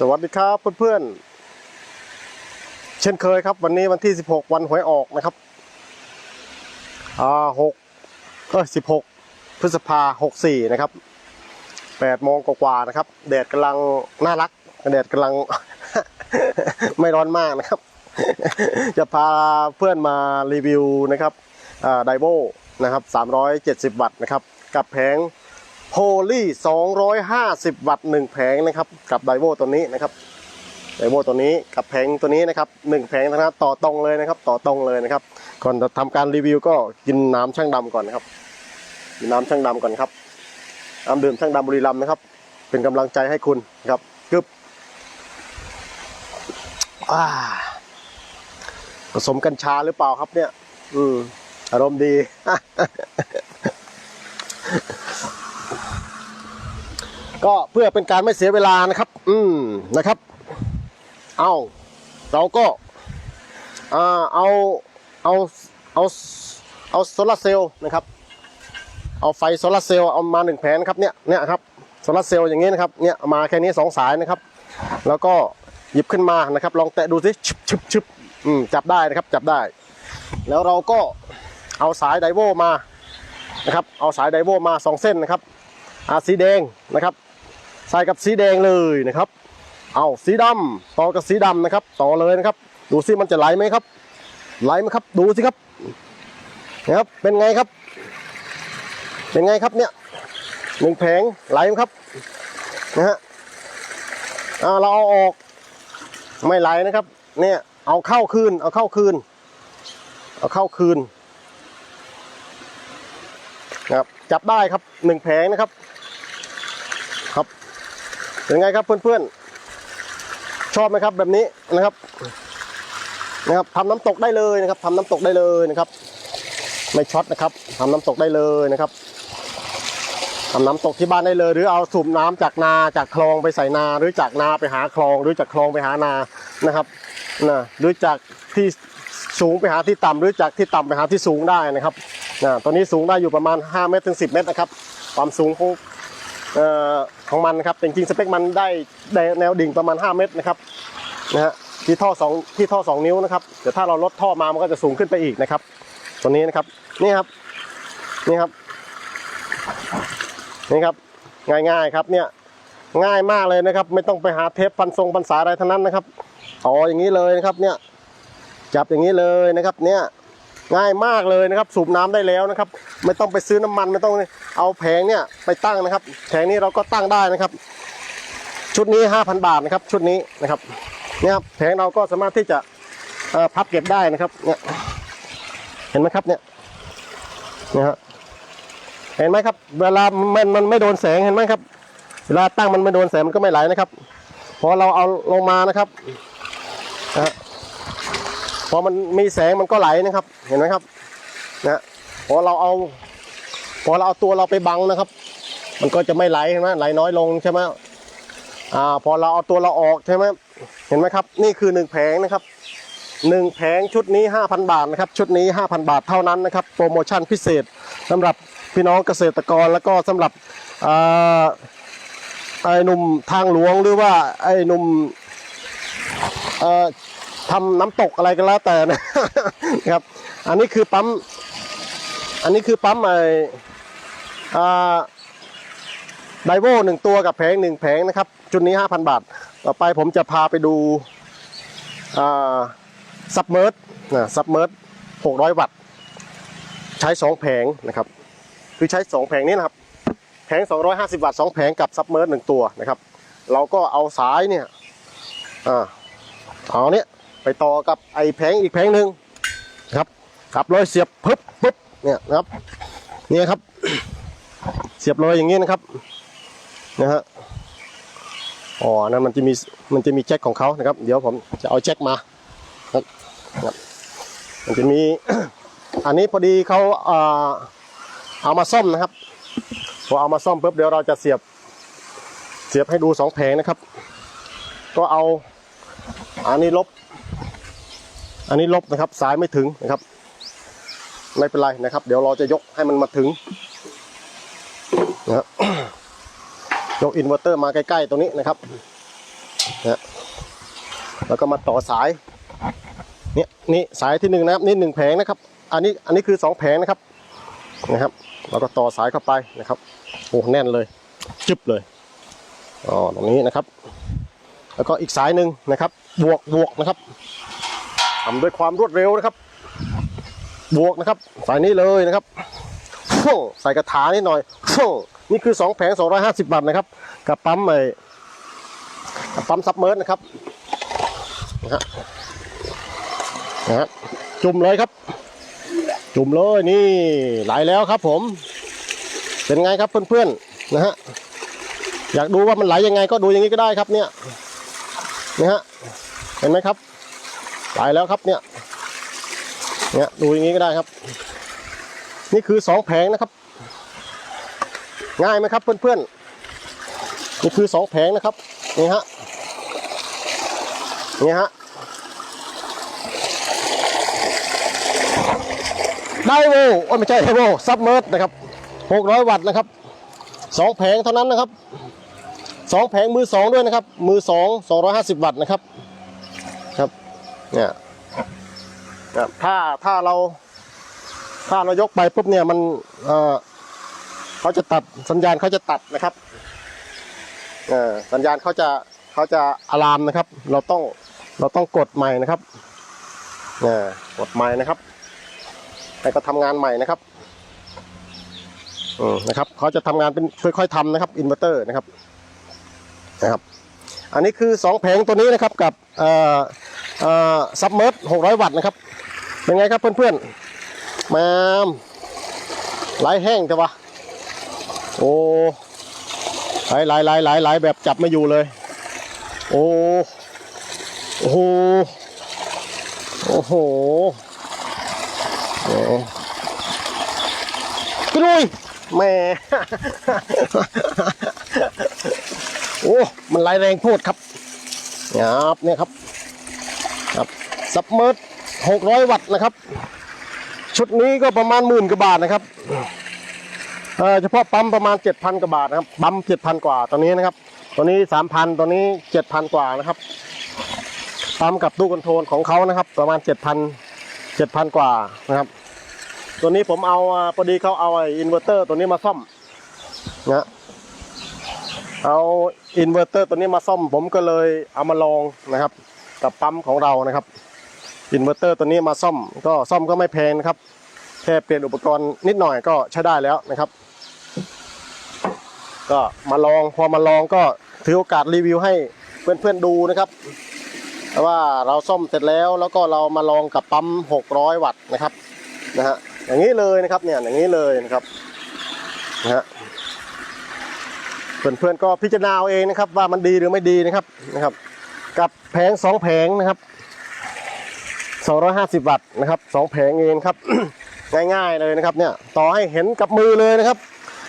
สวัสดีครับเพื่อนๆ เช่นเคยครับ วันนี้วันที่ 16 วันหวยออกนะครับอ่า6เออ16พฤษภา64นะครับ8โมงกว่าๆนะครับแดดกำลังน่ารักแดดกำลัง ไม่ร้อนมากนะครับ จะพาเพื่อนมารีวิวนะครับไดโวนะครับ370 วัตต์นะครับ กับแผง โพลี250 วัตต์หนึ่งแผงนะครับ กับไดโวตัวนี้นะครับไดโวตัวนี้กับแผงตัวนี้นะครับหนึ่งแผงนะครับต่อตรงเลยนะครับ ต่อตรงเลยนะครับ ก่อนจะทำการรีวิวก็กินน้ำช่างดำก่อนนะครับกินน้ำช่างดำก่อนครับน้ำดื่มช่างดำบุรีรัมนะครับ เป็นกำลังใจให้คุณครับกึบอ่าผสมกัญชาหรือเปล่าครับเนี่ย อืมอารมณ์ดี ก็เพื่อเป็นการไม่เสียเวลานะครับ อืมนะครับ เอาเราก็อ่าเอาเอาเอาเอาโซลาร์เซลล์นะครับ เอาไฟโซลาร์เซลล์เอามาหนึ่งแผงนะครับเนี่ยเนี่ยครับโซลาร์เซลล์อย่างนี้นะครับเนี่ยมาแค่นี้สองสายนะครับ แล้วก็หยิบขึ้นมานะครับ ลองแตะดูสิชึบชึบชึบอืมจับได้นะครับจับได้ แล้วเราก็เอาสายไดโวมานะครับ เอาสายไดโวมาสองเส้นนะครับอาสีแดงนะครับ ใส่กับสีแดงเลยนะครับ เอาสีดำต่อกับสีดำนะครับ ต่อเลยนะครับ ดูสิมันจะไหลไหมครับ ไหลไหมครับ ดูสิครับนะครับ เป็นไงครับ เป็นไงครับเนี่ยหนึ่งแผงไหลไหมครับนะฮะอ่าเราเอาออกไม่ไหลนะครับ เนี่ยเอาเข้าคืน เอาเข้าคืน เอาเข้าคืนนะครับจับได้ครับหนึ่งแผงนะครับ เป็นไงครับเพื่อนๆ ชอบไหมครับแบบนี้นะครับนะครับทำน้ำตกได้เลยนะครับทำน้ำตกได้เลยนะครับ ไม่ช็อตนะครับทำน้ำตกได้เลยนะครับทำน้ำตกที่บ้านได้เลย หรือเอาสูบน้ำจากนาจากคลองไปใส่นา หรือจากนาไปหาคลอง หรือจากคลองไปหานานะครับนะหรือจากที่สูงไปหาที่ต่ำหรือจากที่ต่ำไปหาที่สูงได้นะครับนะตอนนี้สูงได้อยู่ประมาณ5เมตรถึง10 เมตรนะครับ ความสูงของ ของมันนะครับจริงๆสเปคมันได้แนวดิ่งประมาณ 5 เมตรนะครับนะฮะที่ท่อสองที่ท่อ 2 นิ้วนะครับเดี๋ยวถ้าเราลดท่อมามันก็จะสูงขึ้นไปอีกนะครับ ตัวนี้นะครับนี่ครับนี่ครับนี่ครับง่ายๆครับเนี่ยง่ายมากเลยนะครับ ไม่ต้องไปหาเทปพันทรงพันสายอะไรทั้งนั้นนะครับต่ออย่างนี้เลยนะครับเนี่ยจับอย่างนี้เลยนะครับเนี่ย ง่ายมากเลยนะครับ สูบน้ำได้แล้วนะครับ ไม่ต้องไปซื้อน้ำมันไม่ต้องเอาแผงเนี่ยไปตั้งนะครับแผงนี้เราก็ตั้งได้นะครับ ชุดนี้ 5,000 บาทนะครับ ชุดนี้นะครับเนี่ยแผงเราก็สามารถที่จะพับเก็บได้นะครับเนี่ยเห็นไหมครับเนี่ยนะฮะเห็นไหมครับ เวลามันมันไม่โดนแสงเห็นไหมครับ เวลาตั้งมันไม่โดนแสงมันก็ไม่ไหลนะครับพอเราเอาลงมานะครับนะ พอมันมีแสงมันก็ไหลนะครับ เห็นไหมครับนะพอเราเอา พอเราเอาตัวเราไปบังนะครับ มันก็จะไม่ไหลเห็นไหมไหลน้อยลงใช่ไหมอ่าพอเราเอาตัวเราออกใช่ไหมเห็นไหมครับ นี่คือหนึ่งแผงนะครับหนึ่งแผงชุดนี้ 5,000 บาทนะครับ ชุดนี้ 5,000 บาทเท่านั้นนะครับ โปรโมชั่นพิเศษสำหรับพี่น้องเกษตรกรแล้วก็สำหรับไอ้หนุ่มทางหลวงหรือว่าไอ้หนุ่ม ทำน้ำตกอะไรก็แล้วแต่นะครับ อันนี้คือปั๊ม อันนี้คือปั๊มไออ่าไดโวหนึ่งตัวกับแผงหนึ่งแผงนะครับ จุดนี้ห้าพันบาท ต่อไปผมจะพาไปดูซับเมอร์นะซับเมอร์หกร้อยวัตต์ ใช้สองแผงนะครับ คือใช้สองแผงนี้นะครับ แผงสองร้อยห้าสิบวัตต์สองแผงกับซับเมอร์หนึ่งตัวนะครับ เราก็เอาสายเนี่ย อ่าเอาเนี้ย ไปต่อกับไอ้แผงอีกแผงหนึ่งครับขับร้อยเสียบปึ๊บปึ๊บเนี่ยนะครับเนี่ยครับ เสียบเลยอย่างนี้นะครับนะฮะอ๋อนั่นมันจะมีมันจะมีแจ็คของเขานะครับ เดี๋ยวผมจะเอาแจ็คมาครับมันจะมีอันนี้พอดีเขาเอ่อเอามาซ่อมนะครับพอเอามาซ่อมปุ๊บเดี๋ยวเราจะเสียบเสียบให้ดูสองแผงนะครับ ก็เอาอันนี้ลบ อันนี้ลบนะครับสายไม่ถึงนะครับ ไม่เป็นไรนะครับ เดี๋ยวเราจะยกให้มันมาถึงนะครับยกอินเวอร์เตอร์มาใกล้ๆตรงนี้นะครับนะฮะแล้วก็มาต่อสายเนี่ยนี่สายที่หนึ่งนะครับนี่หนึ่งแผงนะครับ อันนี้อันนี้คือสองแผงนะครับนะครับแล้วก็ต่อสายเข้าไปนะครับโอ้แน่นเลยจึบเลยอ๋อตรงนี้นะครับ แล้วก็อีกสายหนึ่งนะครับ บวกบวกนะครับ ทำด้วยความรวดเร็วนะครับ บวกนะครับ สายนี้เลยนะครับฟ่งใส่กระถานิดหน่อยฟ่งนี่คือสองแผง 250 บาทนะครับ กับปั๊มไอ้กับปั๊มซับเมิร์สนะครับนะฮะนะฮะจุ่มเลยครับ จุ่มเลยนี่ไหลแล้วครับ ผม เป็นไงครับเพื่อนๆนะฮะอยากดูว่ามันไหลยังไงก็ดูอย่างนี้ก็ได้ครับเนี่ยนะฮะเห็นไหมครับ ไหลแล้วครับเนี่ย เนี่ยดูอย่างนี้ก็ได้ครับ นี่คือสองแผงนะครับ ง่ายไหมครับเพื่อนๆ นี่คือสองแผงนะครับ นี่ฮะ นี่ฮะ ไดโวโอ้ไม่ใช่ไดโวซับเมิร์ดนะครับหกร้อยวัตต์นะครับสองแผงเท่านั้นนะครับสองแผงมือสองด้วยนะครับ มือสองสองร้อยห้าสิบวัตต์นะครับ เนี่ยถ้าถ้าเรา ถ้าเรายกไปปุ๊บเนี่ยมันเออเขาจะตัดสัญญาณเขาจะตัดนะครับเออสัญญาณเขาจะเขาจะอะลามนะครับ เราต้องเราต้องกดใหม่นะครับเออกดใหม่นะครับให้ก็ทำงานใหม่นะครับอืมนะครับเขาจะทำงานเป็นค่อยๆทำนะครับอินเวอร์เตอร์นะครับนะครับ อันนี้คือสองแผงตัวนี้นะครับกับเอ่อ ซับเมิร์หกร้อยวัตต์นะครับ เป็นไงครับเพื่อนๆ มาไหลแห้งแต่ว่าโอ้ไหลไหลไหลไหลไหลแบบจับไม่อยู่เลย โอ้โอ้โหโอ้โหโอ้กลุยแม่โอ้ มันไหลแรงโพูดครับครับเนี่ยครับ ครับเมิร์หกร้อยวัตต์นะครับ ชุดนี้ก็ประมาณหมื่นกว่าบาทนะครับเเฉพาะปั๊มประมาณเจ็ดพันกว่าบาทนะครับปั๊มเจ็ดพันกว่าตัวนี้นะครับตัวนี้สามพันตัวนี้เจ็ดพันกว่านะครับปั๊มกับตู้คอนโทรลของเขานะครับ ประมาณเจ็ดพันเจ็ดพันกว่านะครับ ตัวนี้ผมเอาอ่าพอดีเขาเอาไอ้อินเวอร์เตอร์ตัวนี้มาซ่อมนะเอาอินเวอร์เตอร์ตัวนี้มาซ่อมผมก็เลยเอามาลองนะครับ กับปั๊มของเรานะครับ อินเวอร์เตอร์ตัวนี้มาซ่อมก็ซ่อมก็ไม่แพงนะครับ แค่เปลี่ยนอุปกรณ์นิดหน่อยก็ใช้ได้แล้วนะครับ ก็มาลองพอมาลองก็ถือโอกาสรีวิวให้เพื่อนๆดูนะครับว่าเราซ่อมเสร็จแล้วแล้วก็เรามาลองกับปั๊ม 600 วัตต์นะครับนะฮะอย่างนี้เลยนะครับเนี่ยอย่างนี้เลยนะครับนะฮะเพื่อนๆก็พิจารณาเอาเองนะครับ ว่ามันดีหรือไม่ดีนะครับนะครับ กับแผงสองแผงนะครับ 250 วัตต์นะครับสองแผงเองครับ ง่ายๆเลยนะครับเนี่ยต่อให้เห็นกับมือเลยนะครับ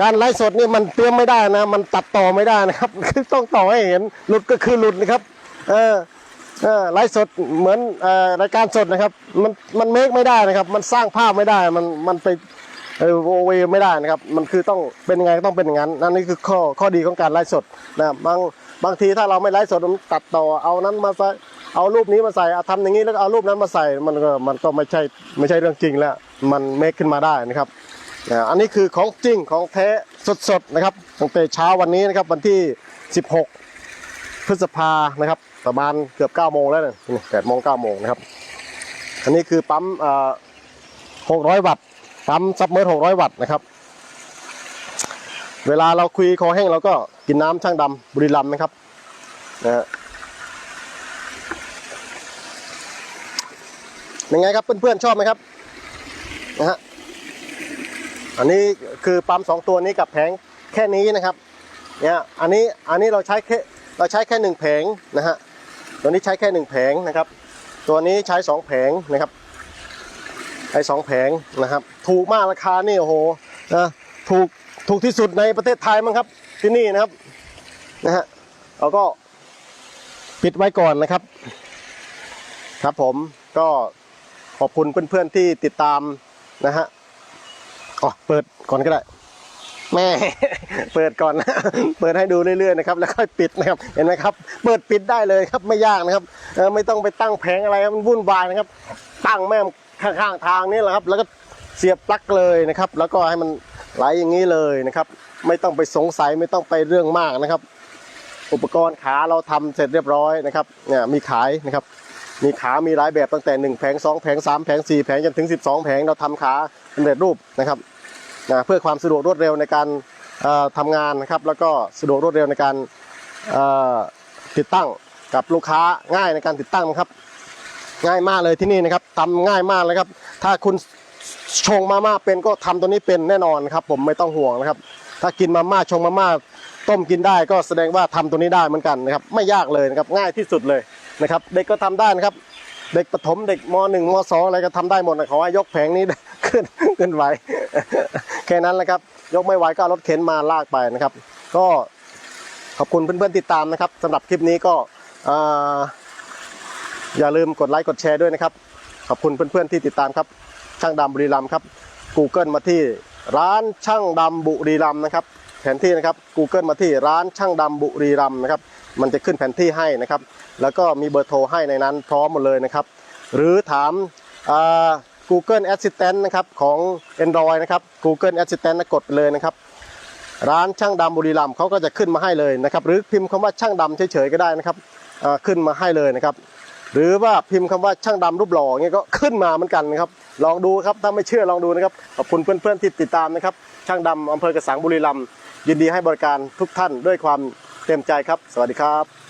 การไลฟ์สดนี่มันเตรียมไม่ได้นะ มันตัดต่อไม่ได้นะครับ คือต้องต่อให้เห็นหลุดก็คือหลุดนะครับ เออเออไลฟ์สดเหมือนอรายการสดนะครับ มันมันเมคไม่ได้นะครับ มันสร้างภาพไม่ได้มันมันไปเออโอเวไม่ได้นะครับ มันคือต้องเป็นยังไงก็ต้องเป็นอย่างนั้นนั่นนี่คือข้อข้อดีของการไลฟ์สดนะบางบางทีถ้าเราไม่ไลฟ์สดมันตัดต่อเอานั้นมาใส่ เอารูปนี้มาใส่เอาทำอย่างนี้แล้วเอารูปนั้นมาใส่มันก็มันก็ไม่ใช่ไม่ใช่เรื่องจริงแล้ว มันเมคขึ้นมาได้นะครับนะอันนี้คือของจริงของแท้สดๆนะครับตั้งแต่เช้าวันนี้นะครับวันที่ 16 พฤษภานะครับ ประมาณเกือบ9โมงแล้วเนี่ยแปดโมงเก้าโมงนะครับ อันนี้คือปั๊ม600 วัตต์ปั๊มซับเมอร์600 วัตต์นะครับ เวลาเราคุยคอแห้งเราก็กินน้ำช่างดำบุรีรัมย์นะครับนะฮะ ยังไงครับเพื่อนๆชอบไหมครับนะฮะอันนี้คือปั๊มสองตัวนี้กับแผงแค่นี้นะครับเนี่ยอันนี้อันนี้เราใช้แค่เราใช้แค่หนึ่งแผงนะฮะตัวนี้ใช้แค่หนึ่งแผงนะครับ ตัวนี้ใช้สองแผงนะครับไอ้สองแผงนะครับ ถูกมากราคานี่โอ้โหนะถูกถูกที่สุดในประเทศไทยมั้งครับ ที่นี่นะครับนะฮะเราก็ปิดไว้ก่อนนะครับ ครับผมก็ ขอบคุณเพื่อนๆที่ติดตามนะฮะอ๋อเปิดก่อนก็ได้ แม่ เปิดก่อนนะเปิดให้ดูเรื่อยๆนะครับ แล้วค่อยปิดนะครับ เห็นไหมครับ เปิดปิดได้เลยครับไม่ยากนะครับเออไม่ต้องไปตั้งแผงอะไรมันวุ่นวายนะครับ ตั้งแม่งข้างๆทางนี่แหละครับ แล้วก็เสียบปลั๊กเลยนะครับ แล้วก็ให้มันไหลอย่างนี้เลยนะครับ ไม่ต้องไปสงสัยไม่ต้องไปเรื่องมากนะครับ อุปกรณ์ขาเราทำเสร็จเรียบร้อยนะครับเนี่ยมีขายนะครับ มีขามีหลายแบบตั้งแต่1แผง2แผง3แผง4แผงจนถึง 12 แผงเราทำขาสำเร็จรูปนะครับนะเพื่อความสะดวกรวดเร็วในการเอ่อทำงานนะครับ แล้วก็สะดวกรวดเร็วในการติดตั้งกับลูกค้าง่ายในการติดตั้งครับ ง่ายมากเลยที่นี่นะครับทำง่ายมากเลยครับ ถ้าคุณชงมาม่าเป็นก็ทำตัวนี้เป็นแน่นอนครับ ผมไม่ต้องห่วงนะครับ ถ้ากินมาม่าชงมาม่าต้มกินได้ก็แสดงว่าทำตัวนี้ได้เหมือนกันนะครับ ไม่ยากเลยนะครับง่ายที่สุดเลย นะครับ เด็กก็ทำได้นะครับ เด็กประถมเด็กมหนึ่งมสองอะไรก็ทำได้หมดนะขอให้ยกแผงนี้ขึ้นขึ้นไหวแค่นั้นแหละครับ ยกไม่ไหวก็รถเข็นมาลากไปนะครับ ก็ขอบคุณเพื่อนๆติดตามนะครับสำหรับคลิปนี้ก็ออย่าลืมกดไลค์กดแชร์ด้วยนะครับ ขอบคุณเพื่อนๆที่ติดตามครับ ช่างดำบุรีรัมย์ครับ Google มาที่ร้านช่างดำบุรีรัมย์นะครับ แผนที่นะครับ Google มาที่ร้านช่างดำบุรีรัมย์นะครับ มันจะขึ้นแผนที่ให้นะครับ แล้วก็มีเบอร์โทรให้ในนั้นพร้อมหมดเลยนะครับ หรือถาม Google Assistant นะครับของ Android นะครับ Google Assistant กดไปเลยนะครับ ร้านช่างดำบุรีรัมย์เขาก็จะขึ้นมาให้เลยนะครับ หรือพิมพ์คำว่าช่างดำเฉยๆก็ได้นะครับขึ้นมาให้เลยนะครับ หรือว่าพิมพ์คำว่าช่างดำรูปหล่อเงี้ยก็ขึ้นมาเหมือนกันนะครับ ลองดูครับถ้าไม่เชื่อลองดูนะครับขอบคุณเพื่อนๆที่ติดตามนะครับ ช่างดำอำเภอกระสังบุรีรัมย์ยินดีให้บริการทุกท่านด้วยความ เต็มใจครับ สวัสดีครับ